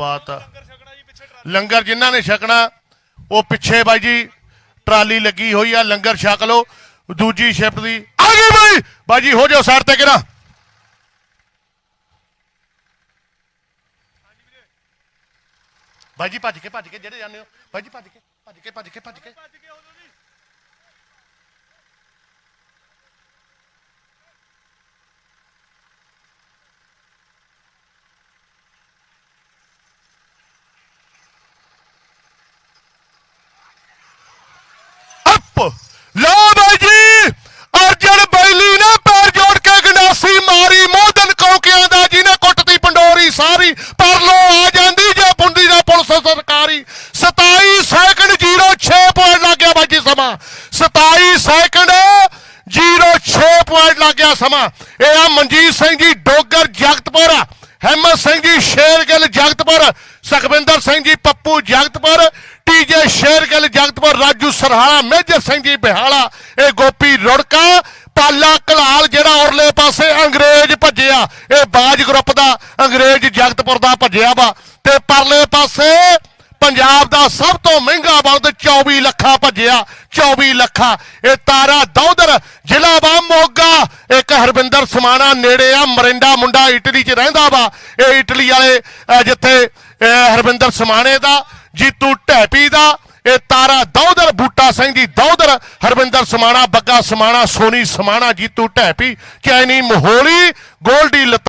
ਬਾਤ ਲੰਗਰ ਜਿਨ੍ਹਾਂ ਨੇ ਛਕਣਾ, ਉਹ ਪਿੱਛੇ ਬਾਈ ਜੀ, ਟਰਾਲੀ ਲੱਗੀ ਹੋਈ ਆ, ਲੰਗਰ ਛਕ ਲਓ। ਦੂਜੀ ਸ਼ਿਫਟ ਦੀ, ਆ ਗਈ ਬਾਈ! ਬਾਈ ਜੀ, ਹੋ ਜਾਓ ਸਾਈਡ ਤੇ ਕਿਰਾ ਬਾਈ ਜੀ, ਭੱਜ ਕੇ ਭੱਜ ਕੇ, ਜਿਹੜੇ ਜਾਂਦੇ ਹੋ। ਬਾਈ ਜੀ ਭੱਜ ਕੇ ਭੱਜ ਕੇ ਭੱਜ ਕੇ ਭੱਜ ਕੇ। ਪੁਲਿਸ ਸਰਕਾਰੀ 27 ਸੈਕਿੰਡ 06 ਪੁਆਇੰਟ ਲੱਗ ਗਿਆ ਬਾਈ ਜੀ ਸਮਾਂ 27 ਸੈਕਿੰਡ 06 ਪੁਆਇੰਟ ਲੱਗ ਗਿਆ ਸਮਾਂ। ਇਹ ਆ ਮਨਜੀਤ ਸਿੰਘ ਜੀ, ਡੋਗਰ ਜਗਤਪੁਰ, ਹਿੰਮਤ ਸਿੰਘ ਜੀ, ਸ਼ੇਰਗਿੱਲ ਜਗਤਪੁਰ, ਸੁਖਵਿੰਦਰ ਸਿੰਘ ਜੀ, ਪੱਪੂ ਜਗਤਪੁਰ ਟੀਜੇ ਸ਼ੇਰਗਿੱਲ ਜਗਤਪੁਰ, ਰਾਜੂ ਸਰਹਾਲਾ ਮੇਜਰ ਸਿੰਘ ਜੀ ਬਿਹਾਲਾ, ਇਹ ਗੋਪੀ ਰੁੜਕਾ, ਪਾਲਾ ਕਲਾਲ ਜਿਹੜਾ ਔਰਲੇ ਪਾਸੇ ਅੰਗਰੇਜ਼ ਭੱਜਿਆ ਇਹ ਬਾਜ ਗਰੁੱਪ ਦਾ ਅੰਗਰੇਜ਼ ਜਗਤਪੁਰ ਦਾ ਭੱਜਿਆ ਵਾ ਤੇ ਪਰਲੇ ਪਾਸੇ ਪੰਜਾਬ ਦਾ ਸਭ ਤੋਂ ਮਹਿੰਗਾ ਬਲਦ 24 ਲੱਖਾਂ ਭੱਜਿਆ 24 ਲੱਖਾਂ। ਇਹ ਤਾਰਾ ਦੌਦਰ ਜ਼ਿਲ੍ਹਾ ਵਾ ਮੋਗਾ। ਇੱਕ ਹਰਵਿੰਦਰ ਸਮਾਣਾ ਨੇੜੇ ਆ ਮਰਿੰਡਾ ਮੁੰਡਾ ਇਟਲੀ 'ਚ ਰਹਿੰਦਾ ਵਾ। ਇਹ ਇਟਲੀ ਵਾਲੇ ਜਿੱਥੇ ਅਹ, ਹਰਵਿੰਦਰ ਸਮਾਣੇ ਦਾ ਜੀਤੂ ਢੈਪੀ ਦਾ ਇਹ ਤਾਰਾ ਦੌਦਰ ਬੂਟਾ ਸਿੰਘ ਜੀ ਦੌਦਰ ਹਰਵਿੰਦਰ ਸਮਾਣਾ ਬੱਗਾ ਸਮਾਣਾ ਸੋਨੀ ਸਮਾਣਾ ਜੀਤੂ ਢੈਪੀ ਚੈਨੀ ਮੋਹਲੀ ਗੋਲਡੀ ਲਤਾ